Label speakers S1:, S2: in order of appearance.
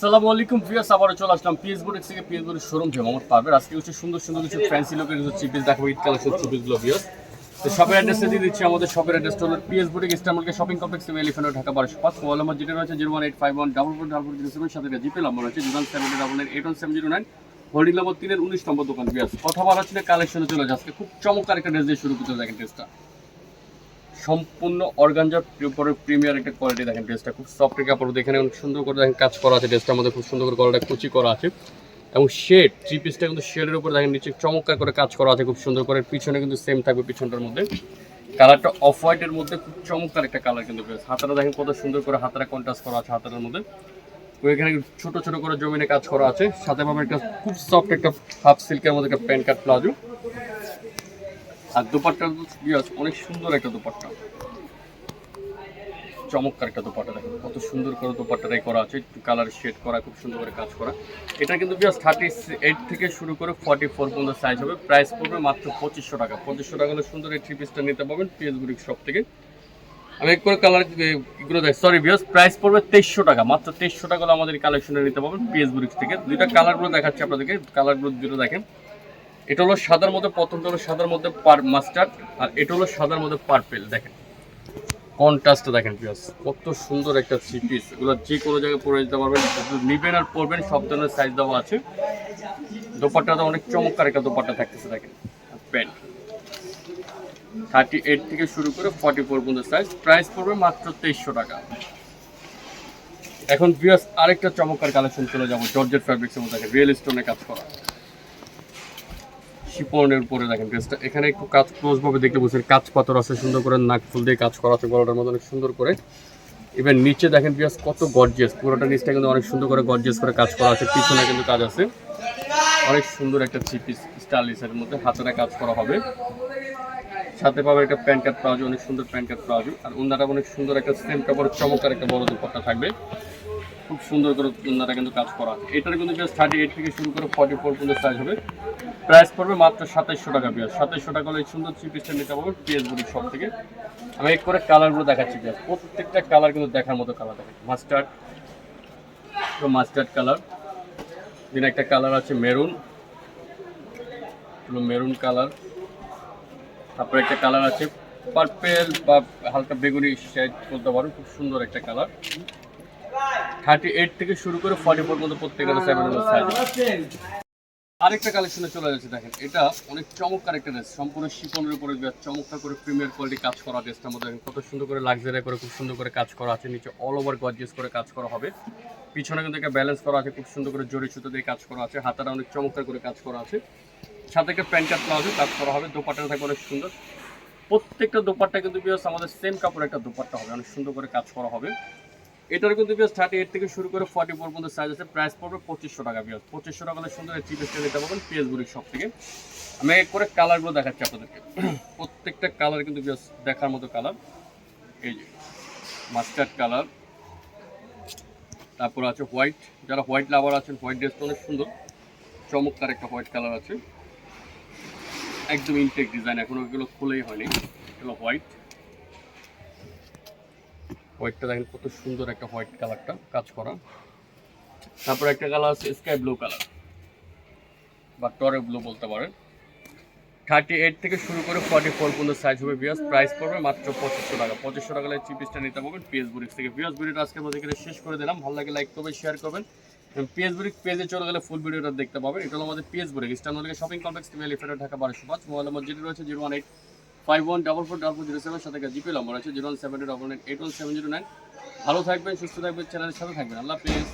S1: আসসালামু আলাইকুম প্রিয়াস আবারও চলে আসলাম থেকে শোরুম থেকে। মোহাম্মদ পারবের আজকে হচ্ছে সুন্দর সুন্দর কিছু ফ্যান্সি লোকের কিছু দেখাবো তো শপের দিয়ে দিচ্ছি, আমাদের শপের অ্যাড্রেসটা হলো PS shopping complex elephant Dhaka বারোশো পাঁচ। মোবাইল নম্বর যেটা রয়েছে zero one eight five one double four double zero seven সাথে জিপে নম্বর রয়েছে zero seven double nine eight one seven zero nine holding number তিনের উনিশ নম্বর দোকান পিএস কথা বলা ছিল কালেকশনে চলে যাচ্ছে। খুব চমৎকার একটা ড্রেস দিয়ে শুরু করতে দেখেন ড্রেসটা সম্পূর্ণ অর্গানজার উপরে প্রিমিয়ার একটা কোয়ালিটি দেখেন ড্রেসটা খুব সফট কাপড়, এখানে অনেক সুন্দর করে দেখেন কাজ করা আছে ড্রেসটার মধ্যে, খুব সুন্দর করে গলাটা কুচি করা আছে। এবং শেড থ্রি পিসটা কিন্তু শেডের উপরে দেখেন নিচে চমৎকার করে কাজ করা আছে, খুব সুন্দর করে। পিছনে কিন্তু সেম থাকবে পিছনটার মধ্যে। কালারটা অফ হোয়াইটের মধ্যে খুব চমৎকার একটা কালার কিন্তু হাতাটা দেখেন কত সুন্দর করে হাতারা কন্ট্রাস্ট করা আছে হাতার মধ্যে। এখানে ছোট ছোট করে জমিনে কাজ করা আছে। সাথে পাবে একটা খুব সফট একটা হাফ সিল্কের মধ্যে একটা প্যান্ট কাট প্লাজো। আর দুপাট্টা অনেক সুন্দর একটা দুপাট্টা। চমৎকার একটা দোপাট্টা দেখেন, কত সুন্দর করে দোপাট্টাটাই করা আছে, একটু কালার শেড করা, খুব সুন্দর করে কাজ করা। এটা কিন্তু জাস্ট থার্টি এইট থেকে শুরু করে ফর্টি ফোর পর্যন্ত সাইজ হবে প্রাইস পড়বে মাত্র পঁচিশশো টাকা। পঁচিশশো টাকা হলে সুন্দর এই থ্রি পিসটা নিতে পারবেন পিএস বুড়ি শপ থেকে। আমি এক করে কালার এগুলো দেখ সরি বিয়াস প্রাইস পড়বে তেইশশো টাকা, মাত্র তেইশশো টাকা হলে আমাদের কালেকশনে নিতে পারবেন পিএস বুড়ি থেকে। দুইটা কালারগুলো দেখাচ্ছি আপনাদেরকে কালারগুলো দুটো দেখেন। এটা হলো সাদার মধ্যে, প্রথমটা হলো সাদার মধ্যে পার মাস্টার্ড, আর এটা হলো সাদার মধ্যে পার্পেল দেখেন। কন্ট্রাস্টটা দেখেন পিয়াস কত সুন্দর একটা থ্রি পিস এগুলো যে কোনো জায়গায় পরে দিতে পারবেন নিবেন আর পরবেন, সব ধরনের সাইজ দেওয়া আছে। দোপাট্টাটা অনেক চমৎকার একটা দোপাট্টা থাকতেছে, দেখেন প্যান্ট থার্টি এইট থেকে শুরু করে ফর্টি ফোর পর্যন্ত সাইজ প্রাইস পড়বে মাত্র তেইশশো টাকা। এখন বিয়াস আরেকটা চমৎকার কালেকশন চলে যাব জর্জেট ফ্যাব্রিক্সের মধ্যে রিয়েল স্টোনে কাজ করা। শিপনের উপরে দেখেন ড্রেসটা এখানে একটু কাজ ক্লোজ ভাবে দেখতে বুঝছেন কাজ পাথর আছে, সুন্দর করে নাক ফুল দিয়ে কাজ করা আছে, গলাটার মধ্যে অনেক সুন্দর করে। এবার নিচে দেখেন পিয়াস কত গর্জিয়াস পুরোটা নিচটা কিন্তু অনেক সুন্দর করে গর্জিয়াস করে কাজ করা আছে, পিছনে কিন্তু কাজ আছে। অনেক সুন্দর একটা পিস স্টাইলিশের মধ্যে হাতেরা কাজ করা হবে। সাথে পাবে একটা প্যান্ট কাট প্লাজো অনেক সুন্দর প্যান্ট কাট প্লাজো আর ওনাটা অনেক সুন্দর একটা সেম কাপড় চমৎকার একটা বড় দুপাট্টা থাকবে। খুব সুন্দর করে ওনারা কিন্তু কাজ করা এটার কিন্তু জাস্ট থার্টি এইট থেকে শুরু করে ফর্টি ফোর পর্যন্ত সাইজ হবে। প্রাইস পড়বে মাত্র সাতাইশশো টাকা পিয়াজ সাতাইশশো টাকা হলে সুন্দর থ্রি পিসটা নিতে পারবেন পিএস বুড়ির সব থেকে। আমি এক করে কালারগুলো দেখাচ্ছি পিয়াজ প্রত্যেকটা কালার কিন্তু দেখার মতো কালার দেখে মাস্টার্ড মাস্টার্ড কালার দিন একটা কালার আছে মেরুন মেরুন কালার তারপরে একটা কালার আছে পার্পেল বা হালকা বেগুনি শেড বলতে পারো। খুব সুন্দর একটা কালার থার্টি এইট থেকে শুরু করে ফর্টি ফোর পর্যন্ত প্রত্যেকের সেভেন আরেকটা কালেকশনে চলে যাচ্ছে, দেখেন, এটা অনেক চমৎকার একটা ড্রেস সম্পূর্ণ শিপনের উপরে চমৎকার করে প্রিমিয়ার কোয়ালিটি কাজ করা ড্রেসটার মধ্যে কত সুন্দর করে লাক্সারি করে, খুব সুন্দর করে কাজ করা আছে, নিচে অল ওভার গর্জিয়াস করে কাজ করা হবে। পিছনে কিন্তু একটা ব্যালেন্স করা আছে, খুব সুন্দর করে জড়ি সুতো দিয়ে কাজ করা আছে, হাতাটা অনেক চমৎকার করে কাজ করা আছে। সাথে একটা প্যান্ট কাট প্লাজো কাজ করা হবে দোপাট্টা থাকবে অনেক সুন্দর। প্রত্যেকটা দোপাট্টা কিন্তু আমাদের সেম কাপড় একটা দোপাট্টা হবে, অনেক সুন্দর করে কাজ করা হবে। এটার কিন্তু বিকজ থার্টি এইট থেকে শুরু করে ফর্টি ফোর পর্যন্ত সাইজ আছে। প্রাইস পড়বে পঁচিশশো টাকা বিকজ পঁচিশশো টাকা সুন্দর থ্রি পিসটা নিতে পারবেন পিএস সব থেকে। আমি এক করে কালারগুলো দেখাচ্ছি আপনাদেরকে। প্রত্যেকটা কালার কিন্তু বিকজ দেখার মতো কালার এই যে মাস্টার্ড কালার তারপর আছে হোয়াইট যারা হোয়াইট লাভার আছেন হোয়াইট ড্রেসটা অনেক সুন্দর। চমৎকার একটা হোয়াইট কালার আছে। একদম ইনটেক ডিজাইন এখনও এগুলো খুলেই হয়নি। এগুলো হোয়াইট হোয়াইটটা দেখেন কত সুন্দর একটা হোয়াইট কালারটা কাজ করা। তারপর একটা কালার আছে স্কাই ব্লু কালার, বা টরে ব্লু বলতে পারেন। থার্টি এইট থেকে শুরু করে ফর্টি ফোর পর্যন্ত সাইজ হবে বিয়াস প্রাইস পড়বে মাত্র পঁচিশশো টাকা। পঁচিশশো টাকা চিপিসটা নিতে পারবেন পিএস বুরিক্স থেকে। পিএস বুড়িটা আজকে আমাদের এখানে শেষ করে দিলাম। ভালো লাগে লাইক করবেন শেয়ার করবেন। পিএস বুরিক পেজে চলে গেলে ফুল ভিডিওটা দেখতে পাবেন। এটা হলো আমাদের PS বুরিক eastern shopping complex elephant Dhaka, বারোশো পাঁচ। মোবাইল নম্বর যেটি রয়েছে zero one eight five one double four double zero seven সাথে জিপি নম্বর আছে zero one seven double nine eight one seven zero nine ভালো থাকবেন, সুস্থ থাকবেন চ্যানেলের সাথে থাকবেন। আল্লাহ হাফেজ।